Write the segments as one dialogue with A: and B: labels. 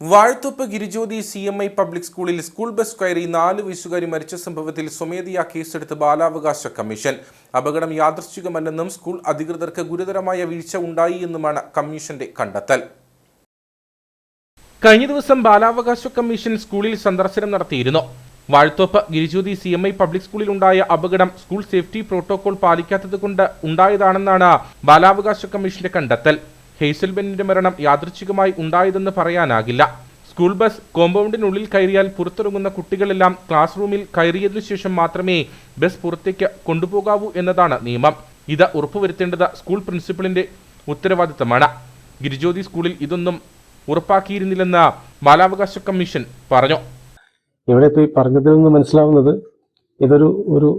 A: Vazhathope Girijyothi C M I public സ്കൂളിൽ school bus കയറി നാല് വയസ്സുകാരി മരിച്ച സംഭവത്തിൽ സ്വമേധയാ കേസെടുത്ത് ബാലാവകാശ കമ്മീഷൻ. അപകടം യാദൃശ്ചികമല്ലെന്നും സ്കൂൾ അധികൃതർക്ക് ഗുരുതരമായ വീഴ്ച ഉണ്ടായി എന്നുമാണ് കമ്മീഷന്റെ കണ്ടെത്തൽ. കഴിഞ്ഞ ദിവസം ബാലാവകാശ കമ്മീഷൻ സ്കൂളിൽ സന്ദർശനം നടത്തിയിരുന്നു. Vazhathope Girijyothi C M I public സ്കൂളിൽ ഉണ്ടായ അപകടം സ്കൂൾ സേഫ്റ്റി പ്രോട്ടോകോൾ പാലിക്കാത്തത് കൊണ്ട് ഉണ്ടായതാണെന്നാണ് ബാലാവകാശ കമ്മീഷന്റെ കണ്ടെത്തൽ. ഹെയ്സൽ ബെന്നിന്റെ മരണം യാദൃച്ഛികമായി ഉണ്ടായതെന്ന് പറയാനാകില്ല. സ്കൂൾ ബസ് കോമ്പൗണ്ടിനുള്ളിൽ കയറിയാൽ പുറത്തിറങ്ങുന്ന കുട്ടികളെല്ലാം ക്ലാസ് റൂമിൽ കയറിയതിനു ശേഷം മാത്രമേ ബസ് പുറത്തേക്ക് കൊണ്ടുപോകാവൂ എന്നതാണ് നിയമം. ഇത് ഉറപ്പുവരുത്തേണ്ടത് സ്കൂൾ പ്രിൻസിപ്പലിന്റെ ഉത്തരവാദിത്തമാണ്. ഗിരിജ്യോതി സ്കൂളിൽ ഇതൊന്നും ഉറപ്പാക്കിയിരുന്നില്ലെന്ന് ബാലാവകാശ കമ്മീഷൻ പറഞ്ഞു.
B: ഇവിടെ ഇപ്പോൾ ഈ പറഞ്ഞതിൽ നിന്ന് മനസ്സിലാവുന്നത് ഇതൊരു ഒരു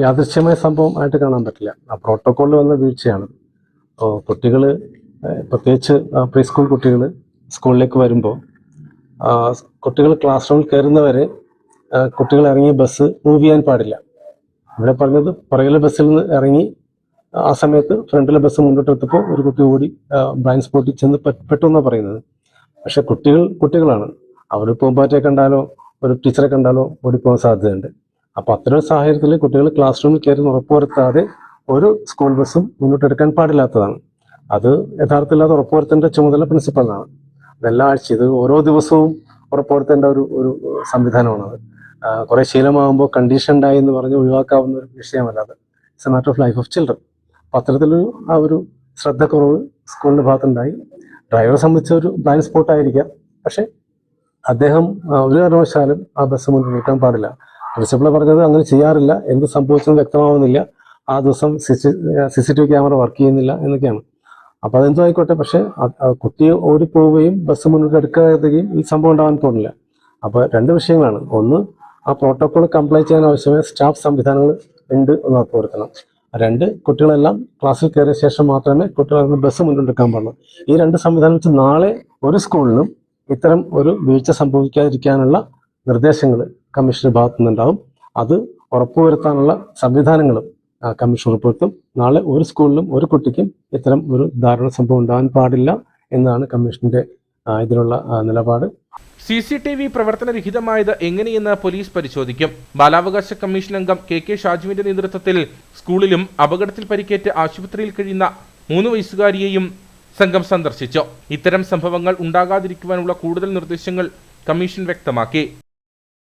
B: യാദൃശ്യമായ സംഭവം ആയിട്ട് കാണാൻ പറ്റില്ല. ആ പ്രോട്ടോക്കോളിൽ വന്ന വീഴ്ചയാണ്. അപ്പോൾ കുട്ടികൾ പ്രത്യേകിച്ച് പ്രീ സ്കൂൾ കുട്ടികൾ സ്കൂളിലേക്ക് വരുമ്പോൾ കുട്ടികൾ ക്ലാസ് റൂമിൽ കയറുന്നവരെ കുട്ടികൾ ഇറങ്ങി ബസ് മൂവ് ചെയ്യാൻ പാടില്ല. ഇവിടെ പറഞ്ഞത് പുറകിലെ ബസ്സിൽ നിന്ന് ഇറങ്ങി ആ സമയത്ത് ഫ്രണ്ടിലെ ബസ് മുന്നോട്ടെടുത്തപ്പോൾ ഒരു കുട്ടി ഓടി ബ്ലൈൻഡ് സ്പോട്ടിൽ ചെന്ന് പെട്ടെന്നാണ് പറയുന്നത്. പക്ഷെ കുട്ടികൾ കുട്ടികളാണ്. അവർ പൂമ്പാറ്റയെ കണ്ടാലോ ഒരു ടീച്ചറെ കണ്ടാലോ ഓടിപ്പോകാൻ സാധ്യതയുണ്ട്. അപ്പൊ അത്തരം സാഹചര്യത്തിൽ കുട്ടികൾ ക്ലാസ് റൂമിൽ കയറി ഉറപ്പുവരുത്താതെ ഒരു സ്കൂൾ ബസ്സും മുന്നോട്ടെടുക്കാൻ പാടില്ലാത്തതാണ്. അത് യഥാർത്ഥത്തിൽ അത് ഉറപ്പുവരുത്തേണ്ട ചുമതല പ്രിൻസിപ്പലിനാണ് അതെല്ലാ ആഴ്ച ഇത് ഓരോ ദിവസവും ഉറപ്പുവരുത്തേണ്ട ഒരു ഒരു സംവിധാനമാണ് അത്. കുറെ ശീലമാകുമ്പോൾ കണ്ടീഷൻ ഉണ്ടായി എന്ന് പറഞ്ഞ് ഒഴിവാക്കാവുന്ന ഒരു വിഷയമല്ല അത്. It's a matter of life of children അപ്പൊ അത്തരത്തിലൊരു ആ ഒരു ശ്രദ്ധക്കുറവ് സ്കൂളിന്റെ ഭാഗത്തുണ്ടായി. ഡ്രൈവറെ സംബന്ധിച്ച ഒരു ബ്ലൈൻഡ് സ്പോട്ട് ആയിരിക്കാം. പക്ഷെ അദ്ദേഹം ഒരു കാരണവശാലും ആ ബസ് മുന്നിൽ നിൽക്കാൻ പാടില്ല. പ്രിൻസിപ്പൾ പറഞ്ഞത് അങ്ങനെ ചെയ്യാറില്ല. എന്ത് സംഭവിച്ചെന്ന് വ്യക്തമാവുന്നില്ല. ആ ദിവസം C C T V camera work ചെയ്യുന്നില്ല എന്നൊക്കെയാണ്. അപ്പൊ അതെന്തോ ആയിക്കോട്ടെ പക്ഷെ കുട്ടി ഓടിപ്പോവുകയും ബസ് മുന്നോട്ട് എടുക്കാതെയും ഈ സംഭവം ഉണ്ടാവാൻ തോന്നില്ല. അപ്പൊ രണ്ട് വിഷയങ്ങളാണ്. ഒന്ന് ആ പ്രോട്ടോകോൾ കംപ്ലൈ ചെയ്യാൻ ആവശ്യമായ സ്റ്റാഫ് സംവിധാനങ്ങൾ ഉണ്ട് എന്ന് ഉറപ്പുവരുത്തണം രണ്ട് കുട്ടികളെല്ലാം ക്ലാസ്സിൽ കയറിയ ശേഷം മാത്രമേ കുട്ടികളെ ബസ് മുന്നോട്ടെടുക്കാൻ പാടുള്ളൂ. ഈ രണ്ട് സംവിധാനം വെച്ച് നാളെ ഒരു സ്കൂളിലും ഇത്തരം ഒരു വീഴ്ച സംഭവിക്കാതിരിക്കാനുള്ള നിർദ്ദേശങ്ങൾ കമ്മീഷന്റെ ഭാഗത്തുനിന്നുണ്ടാവും. അത് ഉറപ്പുവരുത്താനുള്ള സംവിധാനങ്ങളും കമ്മീഷൻ ഉറപ്പുവരുത്തും നാളെ ഒരു സ്കൂളിലും ഒരു കുട്ടിക്കും ഇത്തരം ഒരു ദാരുണ സംഭവം ഉണ്ടാകാൻ പാടില്ല എന്നാണ് കമ്മീഷന്റെ ഇതിലുള്ള നിലപാട്.
A: സി സി ടി വി പ്രവർത്തനരഹിതമായത് എങ്ങനെയെന്ന് പോലീസ് പരിശോധിക്കും. ബാലാവകാശ കമ്മീഷൻ അംഗം കെ കെ ഷാജുവിന്റെ നേതൃത്വത്തിൽ സ്കൂളിലും അപകടത്തിൽ പരിക്കേറ്റ് ആശുപത്രിയിൽ കഴിയുന്ന മൂന്ന് വയസ്സുകാരിയെയും സംഘം സന്ദർശിച്ചു. ഇത്തരം സംഭവങ്ങൾ ഉണ്ടാകാതിരിക്കുവാനുള്ള കൂടുതൽ നിർദ്ദേശങ്ങൾ കമ്മീഷൻ വ്യക്തമാക്കി.